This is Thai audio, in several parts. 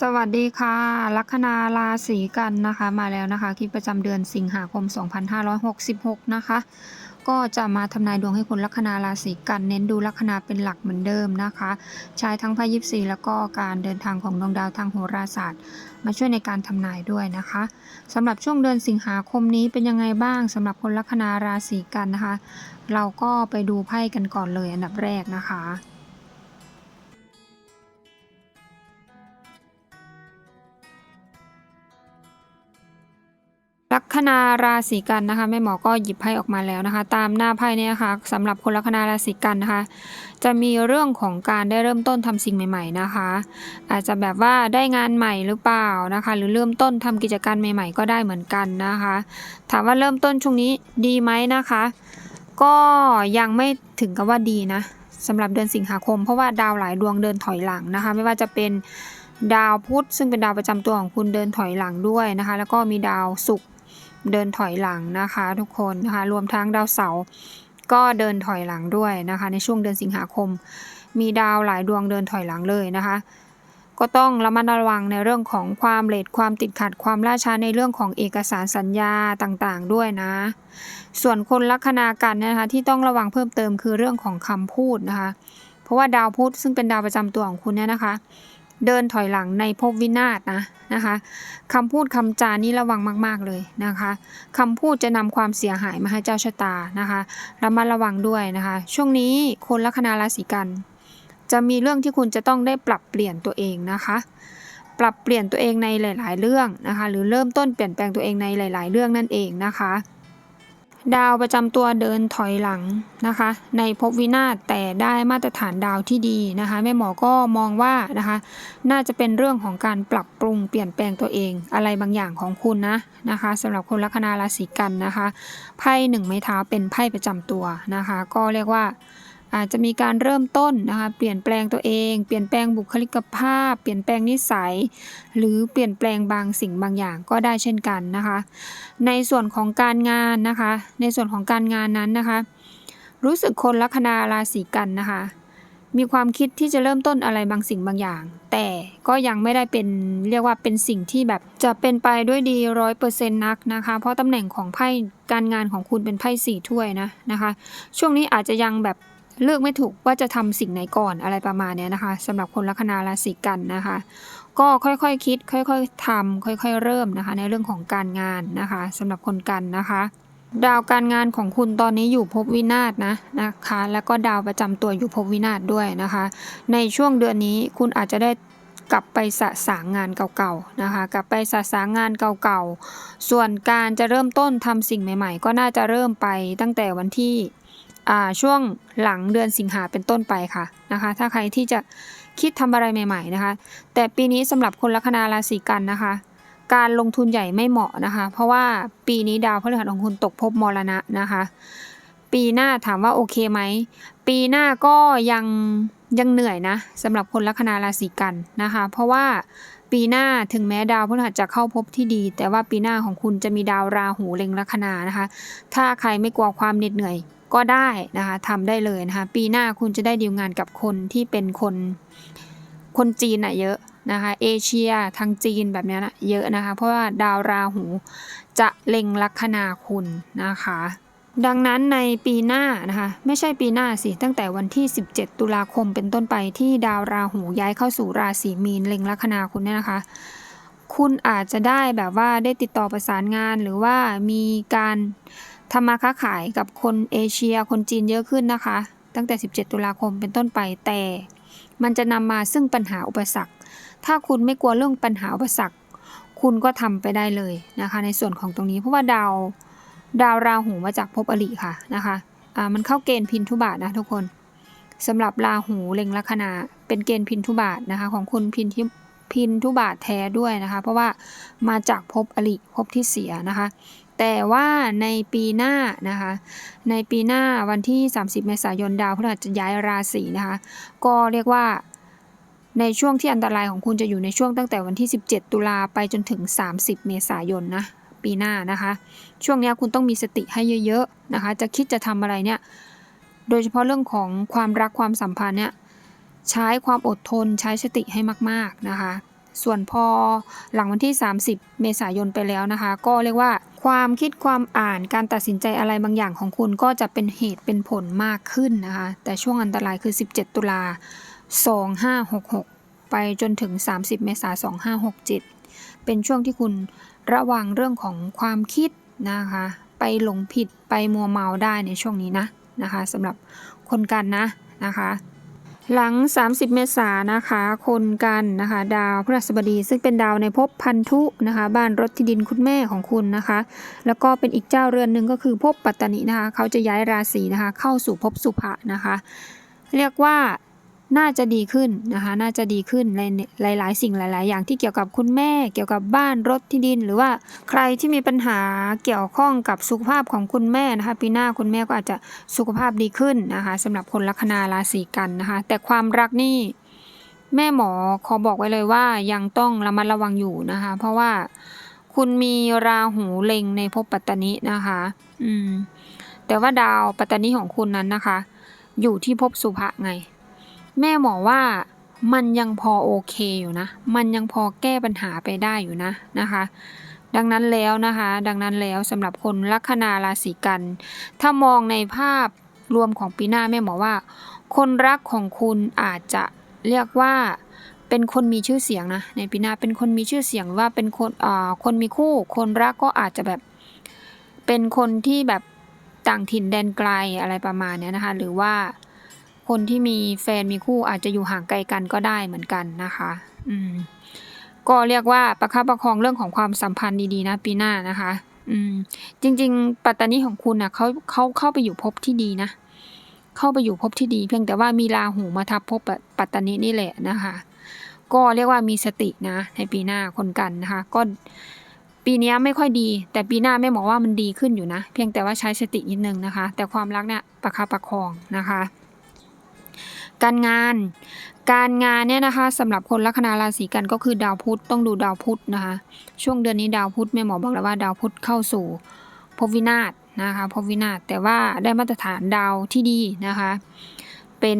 สวัสดีค่ะ ลัคนาราศีกันนะคะ มาแล้วนะคะคลิปประจำเดือนสิงหาคม 2566 นะคะ ก็จะมาทำนายดวงให้คนลัคนาราศีกัน เน้นดูลัคนาเป็นหลักเหมือนเดิมนะคะ ใช้ทั้งไพ่ยิปซีแล้วก็การเดินทางของดวงดาวทางโหราศาสตร์ มาช่วยในการทำนายด้วยนะคะสำหรับช่วงเดือนสิงหาคมนี้เป็นยังไงบ้างสำหรับคนลัคนาราศีกันนะคะ เราก็ไปดูไพ่กันก่อนเลยอันดับแรกนะคะ ลัคนาราศีกันนะคะแม่หมอก็หยิบไพ่ออกมาแล้วนะคะ ตามหน้าไพ่เนี่ยนะคะสำหรับคนลัคนาราศีกันนะคะ จะมีเรื่องของการได้เริ่มต้นทำสิ่งใหม่ ๆนะคะ อาจจะแบบว่าได้งานใหม่หรือเปล่านะคะ หรือเริ่มต้นทำกิจการใหม่ ๆ ก็ได้เหมือนกันนะคะ ถามว่าเริ่มต้นช่วงนี้ดีไหมนะคะ ก็ยังไม่ถึงกับว่าดีนะสำหรับเดือนสิงหาคม เพราะว่าดาวหลายดวงเดินถอยหลังนะคะ ไม่ว่าจะเป็นดาวพุธซึ่งเป็นดาวประจำตัวของคุณเดินถอยหลังด้วยนะคะ แล้วก็มีดาวศุกร์ เดินถอยหลังนะคะ ทุกคนนะคะรวมทั้งดาวเสาร์ก็เดินถอยหลังด้วยนะคะ ในช่วงเดือนสิงหาคม มีดาวหลายดวงเดินถอยหลังเลยนะคะ ก็ต้องระมัดระวังในเรื่องของความเลทความติดขัดความล่าช้าในเรื่องของเอกสารสัญญาต่างๆ ด้วยนะ ส่วนคนลัคนากันนะคะที่ต้องระวังเพิ่มเติมคือเรื่องของคำพูดนะคะ เพราะว่าดาวพุธซึ่งเป็นดาวประจำตัวของคุณเนี่ยนะคะ เดินถอยหลังในภพวินาศนะนะคะคำพูดคำจานี่ระวังมาก ๆ เลยนะคะคำพูดจะนำความเสียหายมาให้เจ้าชะตานะคะระมัดระวังด้วยนะคะ ช่วงนี้คนลัคนาราศีกัน จะมีเรื่องที่คุณจะต้องได้ปรับเปลี่ยนตัวเองนะคะ ปรับเปลี่ยนตัวเองในหลาย ๆ เรื่องนะคะ หรือเริ่มต้นเปลี่ยนแปลงตัวเองในหลาย ๆ เรื่องนั่นเองนะคะ ดาวประจำตัวเดินถอยหลังนะคะ ในภพวินาศแต่ได้มาตรฐานดาวที่ดีนะคะแม่หมอก็มองว่านะคะ น่าจะเป็นเรื่องของการปรับปรุงเปลี่ยนแปลงตัวเองอะไรบางอย่างของคุณนะนะคะสำหรับคนลัคนาราศีกันนะคะไพ่หนึ่งไม้เท้าเป็นไพ่ประจำตัวนะคะ ก็เรียกว่า อาจจะมีการเริ่มต้นนะคะเปลี่ยนแปลงตัวเอง เปลี่ยนแปลงบุคลิกภาพ เปลี่ยนแปลงนิสัย หรือเปลี่ยนแปลงบางสิ่งบางอย่างก็ได้เช่นกันนะคะ ในส่วนของการงานนะคะ ในส่วนของการงานนั้นนะคะ รู้สึกคนลัคนาราศีกันนะคะมีความคิดที่จะเริ่มต้นอะไรบางสิ่งบางอย่าง แต่ก็ยังไม่ได้เป็นเรียกว่าเป็นสิ่งที่แบบจะเป็นไปด้วยดีร้อยเปอร์เซ็นต์นักนะคะ เพราะตำแหน่งของไพ่การงานของคุณเป็นไพ่สี่ถ้วยนะนะคะ ช่วงนี้อาจจะยังแบบ เลือกไม่ถูกว่าจะทำสิ่งไหนก่อนอะไรประมาณเนี้ยนะคะสำหรับคนลัคนาราศีกันนะคะ ก็ค่อยๆคคิด ค่อยๆทำค่อยๆ เริ่มนะคะ ในเรื่องของการงานนะคะสำหรับคนกันนะคะดาวการงานของคุณตอนนี้อยู่ภพวินาศนะนะคะ แล้วก็ดาวประจำตัวอยู่ภพวินาศด้วยนะคะ ในช่วงเดือนนี้คุณอาจจะได้กลับไปสะสางงานเก่าๆนะคะ กลับไปสะสางงานเก่าๆ ส่วนการจะเริ่มต้นทำสิ่งใหม่ ๆ ก็น่าจะเริ่มไปตั้งแต่วันที่ ช่วงหลังเดือนสิงหาเป็นต้นไปค่ะนะคะ ถ้าใครที่จะคิดทำอะไรใหม่ ๆนะคะ แต่ปีนี้สำหรับคนลัคนาราศีกันนะคะ การลงทุนใหญ่ไม่เหมาะนะคะ เพราะว่าปีนี้ดาวพฤหัสของคุณตกภพมรณะนะคะ ปีหน้าถามว่าโอเคไหมปีหน้าก็ยังยังเหนื่อยนะสำหรับคนลัคนาราศีกันนะคะ เพราะว่า ปีหน้าถึงแม้ดาวพฤหัสจะเข้าภพที่ดี แต่ว่าปีหน้าของคุณจะมีดาวราหูเล็งลัคนานะคะ ถ้าใครไม่กลัวความเหน็ดเหนื่อยก็ได้นะคะทำได้เลยนะคะ ปีหน้าคุณจะได้ดีลงานกับคนที่เป็นคนคนจีนอะเยอะนะคะเอเชียทางจีนแบบนี้นะเยอะนะคะ เพราะว่าดาวราหูจะเล็งลัคนาคุณนะคะ ดังนั้นในปีหน้านะคะไม่ใช่ปีหน้าสิตั้งแต่วันที่ 17 ตุลาคมเป็นต้นไปที่ดาวราหูย้ายเข้าสู่ราศีมีนเล็งลัคนาคุณเนี่ยนะคะ คุณอาจจะได้แบบว่าได้ติดต่อประสานงานหรือว่ามีการทำมาค้าขายกับคนเอเชียคนจีนเยอะขึ้นนะคะ ตั้งแต่ 17 ตุลาคมเป็นต้นไปแต่ มันจะนำมาซึ่งปัญหาอุปสรรค ถ้าคุณไม่กลัวเรื่องปัญหาอุปสรรค คุณก็ทำไปได้เลยนะคะ ในส่วนของตรงนี้เพราะว่าดาว ดาวราหูมาจากภพอริค่ะนะคะอ่ามันเข้าเกณฑ์พินทุบาทนะทุกคนสำหรับราหูเล็งลัคนาเป็นเกณฑ์พินทุบาทนะคะของคุณพินที่พินทุบาทแท้ด้วยนะคะ เพราะว่ามาจากภพอริภพที่เสียนะคะ แต่ว่าในปีหน้านะคะ ในปีหน้าวันที่ 30 เมษายนดาวพฤหัสจะย้ายราศีนะคะ ก็เรียกว่าในช่วงที่อันตรายของคุณจะอยู่ในช่วงตั้งแต่วันที่ 17 ตุลาไปจนถึง 30 เมษายนนะ ปีหน้านะคะ ช่วงนี้คุณต้องมีสติให้เยอะๆนะคะ จะคิดจะทำอะไรเนี่ยโดยเฉพาะเรื่องของความรักความสัมพันธ์เนี่ยใช้ความอดทนใช้สติให้มากๆนะคะ ส่วนพอหลังวันที่ 30 เมษายนไปแล้วนะคะ ก็เรียกว่าความคิดความอ่านการตัดสินใจอะไรบางอย่างของคุณก็จะเป็นเหตุเป็นผลมากขึ้นนะคะ แต่ช่วงอันตรายคือ 17 ตุลา 2566 ไปจนถึง 30 เมษายน2567 เป็นช่วงที่คุณ ระวังเรื่องของความคิดนะคะ ไปหลงผิดไปมัวเมาได้ในช่วงนี้นะนะคะสำหรับคนกันนะนะคะหลัง 30 เมษายนนะคะ คนกันนะคะ ดาวพฤหัสบดี ซึ่งเป็นดาวในภพพันธุนะคะ บ้านรถที่ดินคุณแม่ของคุณนะคะ แล้วก็เป็นอีกเจ้าเรือนหนึ่งก็คือภพปัตตนินะคะ เขาจะย้ายราศีนะคะ เข้าสู่ภพสุภะนะคะ เรียกว่า น่าจะดีขึ้นนะคะ น่าจะดีขึ้นในหลาย ๆ สิ่งหลาย ๆ อย่างที่เกี่ยวกับคุณแม่ เกี่ยวกับบ้านรถที่ดิน หรือว่าใครที่มีปัญหาเกี่ยวข้องกับสุขภาพของคุณแม่นะคะ ปีหน้าคุณแม่ก็อาจจะสุขภาพดีขึ้นนะคะสำหรับคนลัคนาราศีกันนะคะ แต่ความรักนี่แม่หมอขอบอกไว้เลยว่ายังต้องระมัดระวังอยู่นะคะ เพราะว่าคุณมีราหูเล็งในภพปัตตนินะคะ อืม แต่ว่าดาวปัตตนิของคุณนั้นนะคะ อยู่ที่ภพสุภะไง แม่หมอว่ามันยังพอโอเคอยู่นะ มันยังพอแก้ปัญหาไปได้อยู่นะนะคะ ดังนั้นแล้วนะคะ ดังนั้นแล้วสำหรับคนลัคนาราศีกัน ถ้ามองในภาพรวมของปีหน้าแม่หมอว่า คนรักของคุณอาจจะเรียกว่าเป็นคนมีชื่อเสียงนะในปีหน้าเป็นคนมีชื่อเสียงว่าเป็นคนอ่าคนมีคู่ คนรักก็อาจจะแบบเป็นคนที่แบบต่างถิ่นแดนไกลอะไรประมาณเนี้ยนะคะ หรือว่า คนที่มีแฟนมีคู่อาจจะอยู่ห่างไกลกันก็ได้เหมือนกันนะคะ อืม ก็เรียกว่าประคับประคองเรื่องของความสัมพันธ์ดีๆ นะปีหน้านะคะ อืม จริง ๆ ปัตตานีของคุณน่ะเขาเขาเข้าไปอยู่ภพที่ดีนะ เข้าไปอยู่ภพที่ดี เพียงแต่ว่ามีราหูมาทับภพปัตตานีนี่แหละนะคะ ก็เรียกว่ามีสตินะ ในปีหน้าคนกันนะคะ ก็ปีนี้ไม่ค่อยดี แต่ปีหน้าไม่บอกว่ามันดีขึ้นอยู่นะ เพียงแต่ว่าใช้สตินิดนึงนะคะ แต่ความรักเนี่ยประคับประคองนะคะ การงาน การงานเนี่ยนะคะสำหรับคนลัคนาราศีกันก็คือดาวพุธต้องดูดาวพุธนะคะ ช่วงเดือนนี้ดาวพุธแม่หมอบอกแล้วว่าดาวพุธเข้าสู่ภพวินาศนะคะภพวินาศแต่ว่าได้มาตรฐานดาวที่ดีนะคะ เป็น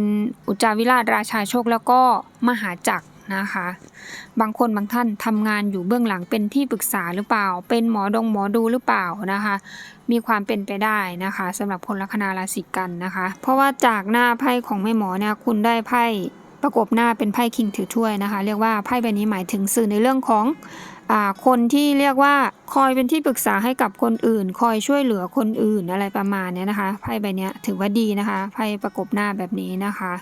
อุจาวิราชราชาโชคแล้วก็มหาจักรนะคะ บางคนบางท่านทำงานอยู่เบื้องหลังเป็นที่ปรึกษาหรือเปล่า เป็นหมอดงหมอดูหรือเปล่านะคะ มีความเป็นไปได้นะคะสำหรับคนลัคนาราศีกันนะคะ เพราะว่าจากหน้าไพ่ของแม่หมอเนี่ยคุณได้ไพ่ประกบหน้าเป็นไพ่คิงถือถ้วยนะคะ เรียกว่าไพ่ใบนี้หมายถึงสื่อในเรื่องของอคนที่เรียกว่าคอยเป็นที่ปรึกษาให้กับคนอื่น คอยช่วยเหลือคนอื่นอะไรประมาณเนี้ยนะคะไพ่ใบนี้ถือว่าดีนะคะไพ่ประกบหน้าแบบนี้นะคะ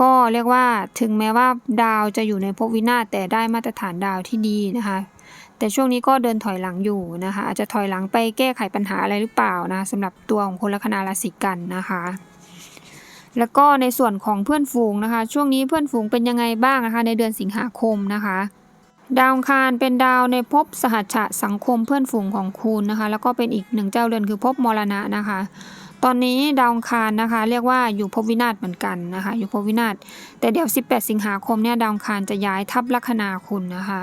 ก็เรียกว่าถึงแม้ว่าดาวจะอยู่ในภพวินาศแต่ได้มาตรฐานดาวที่ดีนะคะ แต่ช่วงนี้ก็เดินถอยหลังอยู่นะคะ อาจจะถอยหลังไปแก้ไขปัญหาอะไรหรือเปล่านะสำหรับตัวของคนลัคนาราศีกันนะคะ แล้วก็ในส่วนของเพื่อนฝูงนะคะ ช่วงนี้เพื่อนฝูงเป็นยังไงบ้างนะคะ ในเดือนสิงหาคมนะคะดาวคารเป็นดาวในภพสหัชชะสังคมเพื่อนฝูงของคุณนะคะ แล้วก็เป็นอีกหนึ่งเจ้าเรือนคือภพมรณะนะคะ ตอนนี้ดาวคารนะคะ เรียกว่าอยู่ภพวินาศเหมือนกันนะคะ อยู่ภพวินาศแต่เดี๋ยว 18 สิงหาคมเนี่ยดาวคารจะย้ายทับลัคนาคุณนะคะ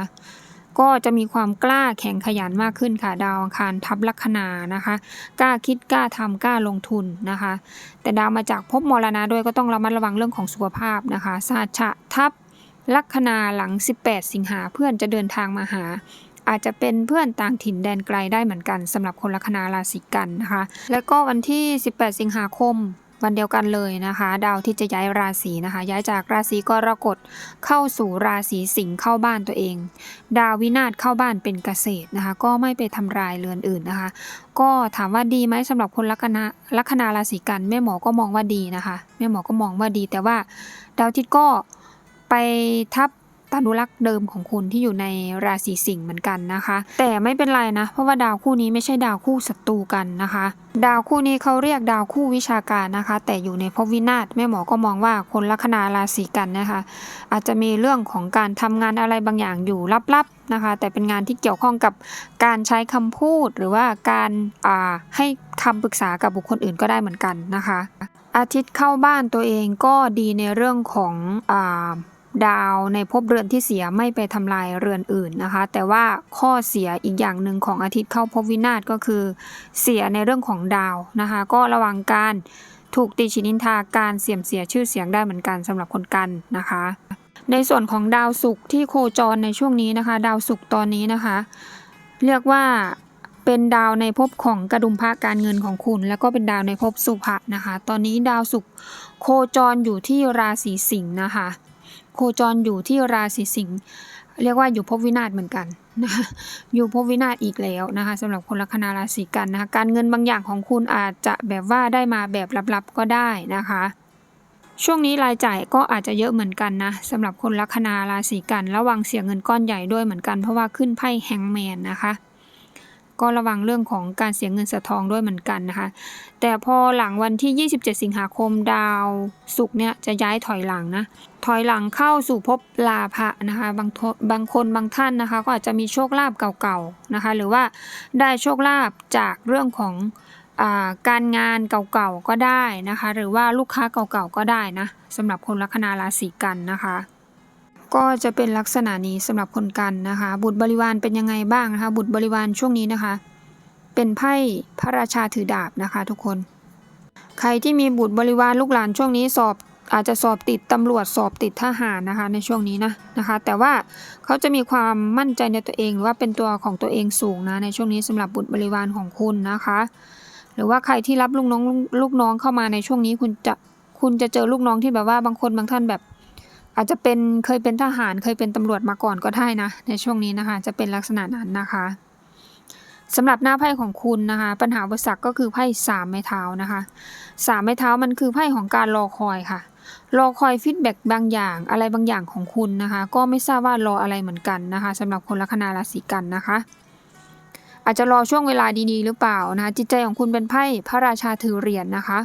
ก็จะมีความกล้าแข็งขยันมากขึ้นค่ะดาวอังคารทับลัคนานะคะ กล้าคิดกล้าทำกล้าลงทุนนะคะ แต่ดาวมาจากภพมรณะด้วยก็ต้องระมัดระวังเรื่องของสุขภาพนะคะสหัชะทับลัคนาหลัง 18 สิงหาเพื่อนจะเดินทางมาหา อาจจะเป็นเพื่อนต่างถิ่นแดนไกลได้เหมือนกันสำหรับคนลัคนาราศีกันนะคะ แล้วก็วันที่ 18 สิงหาคม วันเดียวกันเลยนะคะ ดาวที่จะย้ายราศีนะคะ ย้ายจากราศีกรกฎเข้าสู่ราศีสิงห์เข้าบ้านตัวเอง ดาววินาศเข้าบ้านเป็นเกษตรนะคะ ก็ไม่ไปทำลายเรือนอื่นนะคะ ก็ถามว่าดีไหมสำหรับคนลัคนาลัคนาราศีกันแม่หมอก็มองว่าดีนะคะแม่หมอก็มองว่าดี แต่ว่าดาวทิตย์ก็ไปทับ ตานุรักษ์เดิมของคุณที่อยู่ในราศีสิงห์เหมือนกันนะคะ แต่ไม่เป็นไรนะ เพราะว่าดาวคู่นี้ไม่ใช่ดาวคู่ศัตรูกันนะคะ ดาวคู่นี้เขาเรียกดาวคู่วิชาการนะคะ แต่อยู่ในภพวินาศแม่หมอก็มองว่าคนลัคนาราศีกันนะคะ อาจจะมีเรื่องของการทำงานอะไรบางอย่างอยู่ลับๆนะคะ แต่เป็นงานที่เกี่ยวข้องกับการใช้คำพูดหรือว่าการาให้คำปรึกษากับบุคคลอื่นก็ได้เหมือนกันนะคะอาทิตย์เข้าบ้านตัวเองก็ดีในเรื่องของอ ดาวในภพเรือนที่เสียไม่ไปทำลายเรือนอื่นนะคะ แต่ว่าข้อเสียอีกอย่างหนึ่งของอาทิตย์เข้าภพวินาศก็คือ เสียในเรื่องของดาวนะคะ ก็ระวังการถูกตีชินินทาการเสื่อมเสียชื่อเสียงได้เหมือนกันสำหรับคนกันนะคะ ในส่วนของดาวศุกร์ที่โคจรในช่วงนี้นะคะ ดาวศุกร์ตอนนี้นะคะ เรียกว่าเป็นดาวในภพของกระดุมพระการเงินของคุณ แล้วก็เป็นดาวในภพสุภะนะคะ ตอนนี้ดาวศุกร์โคจรอยู่ที่ราศีสิงห์นะคะ จรอยู่ที่ราศีสิงห์เรียกว่าอยู่ภพวินาศเหมือนกันนะคะอยู่ภพวินาศอีกแล้วนะคะสำหรับคนลัคนาราศีกันนะคะการเงินบางอย่างของคุณอาจจะแบบว่าได้มาแบบลับๆก็ได้นะคะ ช่วงนี้รายจ่ายก็อาจจะเยอะเหมือนกันนะสำหรับคนลัคนาราศีกัน ระวังเสียเงินก้อนใหญ่ด้วยเหมือนกันเพราะว่าขึ้นไพ่แฮงแมนนะคะก็ระวังเรื่องของการเสียเงินสียทองด้วยเหมือนกันนะคะ แต่พอหลังวันที่ 27 สิงหาคมดาวศุกร์เนี่ยจะย้ายถอยหลังนะ ถอยหลังเข้าสู่ภพลาภะนะคะบางบางคนบางท่านนะคะ ก็อาจจะมีโชคลาภเก่าๆนะคะ หรือว่าได้โชคลาภจากเรื่องของอาการงานเก่าๆก็ได้นะคะ หรือว่าลูกค้าเก่าๆก็ได้นะสำหรับคนลัคนาราศีกันนะคะ ก็จะเป็นลักษณะนี้สำหรับคนกันนะคะ บุตรบริวารเป็นยังไงบ้างนะคะ บุตรบริวารช่วงนี้นะคะ เป็นไพ่พระราชาถือดาบนะคะ ทุกคน ใครที่มีบุตรบริวารลูกหลานช่วงนี้สอบ อาจจะสอบติดตำรวจสอบติดทหารนะคะในช่วงนี้นะนะคะ แต่ว่าเขาจะมีความมั่นใจในตัวเองหรือว่าเป็นตัวของตัวเองสูงนะในช่วงนี้สำหรับบุตรบริวารของคุณนะคะ หรือว่าใครที่รับลูกน้องลูกน้องเข้ามาในช่วงนี้คุณจะคุณจะเจอลูกน้องที่แบบว่าบางคนบางท่านแบบ อาจจะเป็นเคยเป็นทหารเคยเป็นตำรวจมาก่อนก็ได้นะ ในช่วงนี้นะคะ จะเป็นลักษณะนั้นนะคะสำหรับหน้าไพ่ของคุณนะคะ ปัญหาอุปสรรคก็คือไพ่สามไม้เท้านะคะสามไม้เท้ามันคือไพ่ของการรอคอยค่ะ รอคอยฟีดแบ็กบางอย่างอะไรบางอย่างของคุณนะคะ ก็ไม่ทราบว่ารออะไรเหมือนกันนะคะสำหรับคนลัคนาราศีกันนะคะ อาจจะรอช่วงเวลาดีๆ หรือเปล่านะคะจิตใจของคุณเป็นไพ่พระราชาถือเหรียญนะคะ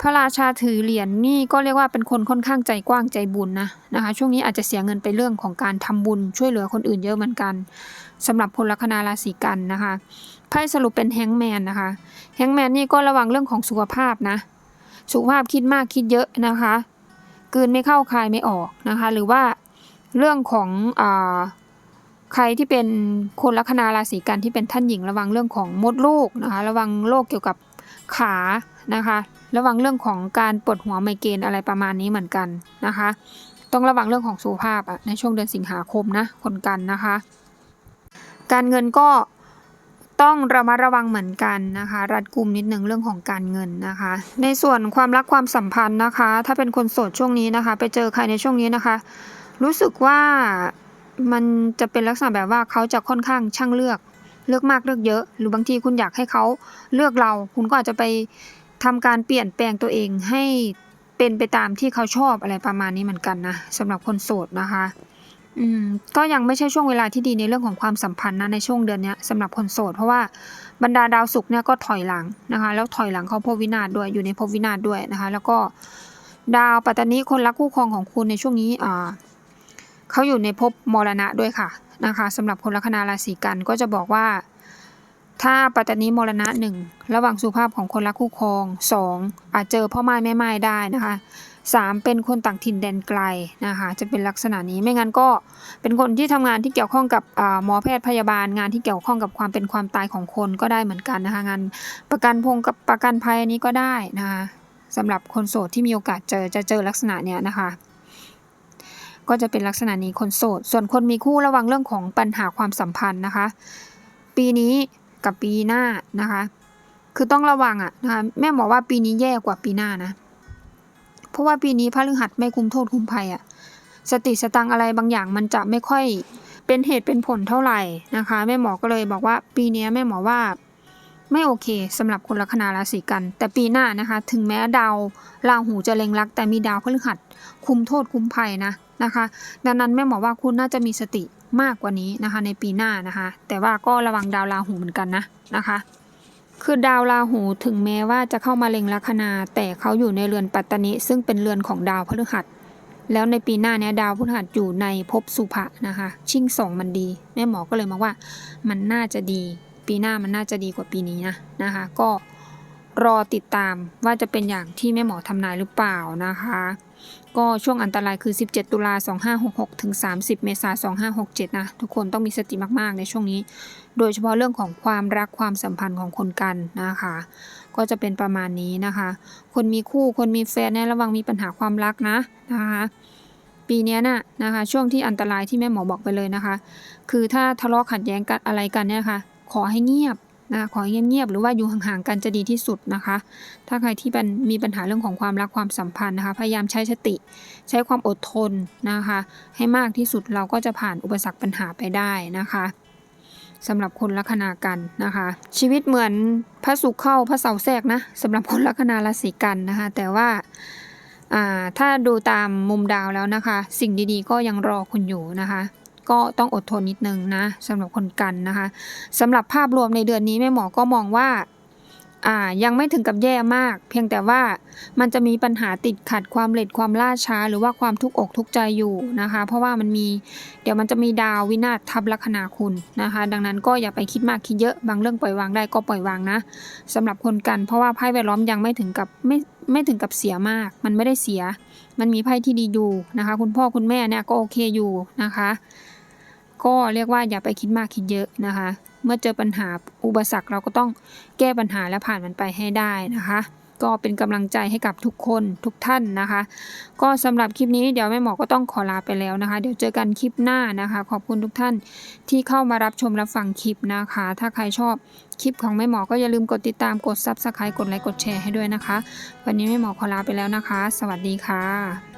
พระราชาถือเหรียญนี่ก็เรียกว่าเป็นคนค่อนข้างใจกว้างใจบุญนะนะคะ ช่วงนี้อาจจะเสียเงินไปเรื่องของการทำบุญช่วยเหลือคนอื่นเยอะเหมือนกันสำหรับคนลัคนาราศีกันนะคะไพ่สรุปเป็นแฮงแมนนะคะแฮงแมนนี่ก็ระวังเรื่องของสุขภาพนะสุขภาพคิดมากคิดเยอะนะคะ กืนไม่เข้าคายไม่ออกนะคะ หรือว่าเรื่องของอใครที่เป็นคนลัคนาราศีกันที่เป็นท่านหญิงระวังเรื่องของมดลูกนะคะ ระวังโรคเกี่ยวกับขานะคะ ระวังเรื่องของการปวดหัวไมเกรนอะไรประมาณนี้เหมือนกันนะคะ ต้องระวังเรื่องของสุขภาพอะในช่วงเดือนสิงหาคมนะคนกันนะคะ การเงินก็ ต้องระมัดระวังเหมือนกันนะคะ รัดกุมนิดนึงเรื่องของการเงินนะคะ ในส่วนความรักความสัมพันธ์นะคะ ถ้าเป็นคนโสดช่วงนี้นะคะ ไปเจอใครในช่วงนี้นะคะ รู้สึกว่ามันจะเป็นลักษณะแบบว่าเขาจะค่อนข้างช่างเลือก เลือกมากเลือกเยอะ หรือบางทีคุณอยากให้เขาเลือกเรา คุณก็อาจจะไปทำการเปลี่ยนแปลงตัวเองให้เป็นไปตามที่เขาชอบอะไรประมาณนี้เหมือนกันนะสำหรับคนโสดนะคะ อืมก็ยังไม่ใช่ช่วงเวลาที่ดีในเรื่องของความสัมพันธ์นะในช่วงเดือนนี้สำหรับคนโสด เพราะว่าบรรดาดาวศุกร์เนี่ยก็ถอยหลังนะคะ แล้วถอยหลังเข้าภพวินาศด้วยอยู่ในภพวินาศด้วยนะคะ แล้วก็ดาวปัตตานีคนรักคู่ครองของคุณในช่วงนี้อ่าเขาอยู่ในภพมรณะด้วยค่ะนะคะสำหรับคนลัคนาราศีกันก็จะบอกว่า ถ้าปัตตานีมรณะหนึ่งระหว่างสุภาพของคนรักคู่ครองสองอาจเจอพ่อไม้แม่ไม้ได้นะคะ สามเป็นคนต่างถิ่นแดนไกลนะคะจะเป็นลักษณะนี้ไม่งั้นก็เป็นคนที่ทำงานที่เกี่ยวข้องกับหมอแพทย์พยาบาล งานที่เกี่ยวข้องกับความเป็นความตายของคนก็ได้เหมือนกันนะคะงานประกันพงกับประกันภัยอันนี้ก็ได้นะคะสำหรับคนโสดที่มีโอกาสเจอจะเจอลักษณะเนี้ยนะคะ ก็จะเป็นลักษณะนี้คนโสด ส่วนคนมีคู่ระวังเรื่องของปัญหาความสัมพันธ์นะคะ ปีนี้กับปีหน้านะคะ คือต้องระวังอะนะคะแม่หมอว่าปีนี้แย่กว่าปีหน้านะ เพราะว่าปีนี้พระฤหัสไม่คุ้มโทษคุ้มภัยอะสติสตังอะไรบางอย่างมันจะไม่ค่อยเป็นเหตุเป็นผลเท่าไหร่นะคะแม่หมอก็เลยบอกว่า ปีนี้แม่หมอว่าไม่โอเคสำหรับคนลัคนาราศีกัน แต่ปีหน้านะคะ ถึงแม้ดาวราหูจะเล็งรัก แต่มีดาวพฤหัสคุมโทษคุมภัยนะนะคะ ดังนั้นแม่หมอว่าคุณน่าจะมีสติมากกว่านี้นะคะ ในปีหน้านะคะ แต่ว่าก็ระวังดาวราหูเหมือนกันนะนะคะ คือดาวราหูถึงแม้ว่าจะเข้ามาเล็งลัคนา แต่เขาอยู่ในเรือนปัตตนิซึ่งเป็นเรือนของดาวพฤหัส แล้วในปีหน้าเนี้ยดาวพฤหัสอยู่ในภพสุภะนะคะ ชิ่งสองมันดี แม่หมอก็เลยมองว่ามันน่าจะดี ปีหน้ามันน่าจะดีกว่าปีนี้นะนะคะ ก็รอติดตามว่าจะเป็นอย่างที่แม่หมอทำนายหรือเปล่านะคะ ก็ช่วงอันตรายคือ 17 ตุลา2566 ถึง 30 เมษายน2567 นะ ทุกคนต้องมีสติมาก ๆ ในช่วงนี้ โดยเฉพาะเรื่องของความรักความสัมพันธ์ของคนกันนะคะ ก็จะเป็นประมาณนี้นะคะ คนมีคู่คนมีแฟนเนี่ยระวังมีปัญหาความรักนะนะคะปีนี้ยน่ะนะคะช่วงที่อันตรายที่แม่หมอบอกไปเลยนะคะ คือถ้าทะเลาะขัดแย้งกันอะไรกันเนี่ยนะคะขอให้เงียบนะคะขอให้เงียบๆหรือว่าอยู่ห่างๆกันจะดีที่สุดนะคะ ถ้าใครที่เป็นมีปัญหาเรื่องของความรักความสัมพันธ์นะคะ พยายามใช้สติ ใช้ความอดทนนะคะ ให้มากที่สุดเราก็จะผ่านอุปสรรคปัญหาไปได้นะคะ สำหรับคนลัคนากันนะคะ ชีวิตเหมือนพระศุกร์เข้าพระเสาแทรกนะสำหรับคนลัคนาราศีกันนะคะ แต่ว่าถ้าดูตามมุมดาวแล้วนะคะ สิ่งดีๆก็ยังรอคุณอยู่นะคะ ก็ต้องอดทนนิดนึงนะสำหรับคนกันนะคะสำหรับภาพรวมในเดือนนี้แม่หมอก็มองว่า อ่ายังไม่ถึงกับแย่มาก เพียงแต่ว่ามันจะมีปัญหาติดขัดความเลทความล่าช้า หรือว่าความทุกอกทุกใจอยู่นะคะ เพราะว่ามันมีเดี๋ยวมันจะมีดาววินาศทับลัคนาคุณนะคะ ดังนั้นก็อย่าไปคิดมากคิดเยอะบางเรื่องปล่อยวางได้ก็ปล่อยวางนะสำหรับคนกัน เพราะว่าไพ่แวดล้อมยังไม่ถึงกับไม่ไม่ถึงกับเสียมาก มันไม่ได้เสีย มันมีไพ่ที่ดีอยู่นะคะ คุณพ่อคุณแม่เนี่ยก็โอเคอยู่นะคะ ก็เรียกว่าอย่าไปคิดมากคิดเยอะนะคะ เมื่อเจอปัญหาอุปสรรคเราก็ต้องแก้ปัญหาและผ่านมันไปให้ได้นะคะ ก็เป็นกำลังใจให้กับทุกคนทุกท่านนะคะ ก็สำหรับคลิปนี้เดี๋ยวแม่หมอก็ต้องขอลาไปแล้วนะคะ เดี๋ยวเจอกันคลิปหน้านะคะ ขอบคุณทุกท่านที่เข้ามารับชมรับฟังคลิปนะคะ ถ้าใครชอบคลิปของแม่หมอก็อย่าลืมกดติดตามกด subscribe กดไลค์กดแชร์ให้ด้วยนะคะ วันนี้แม่หมอขอลาไปแล้วนะคะ สวัสดีค่ะ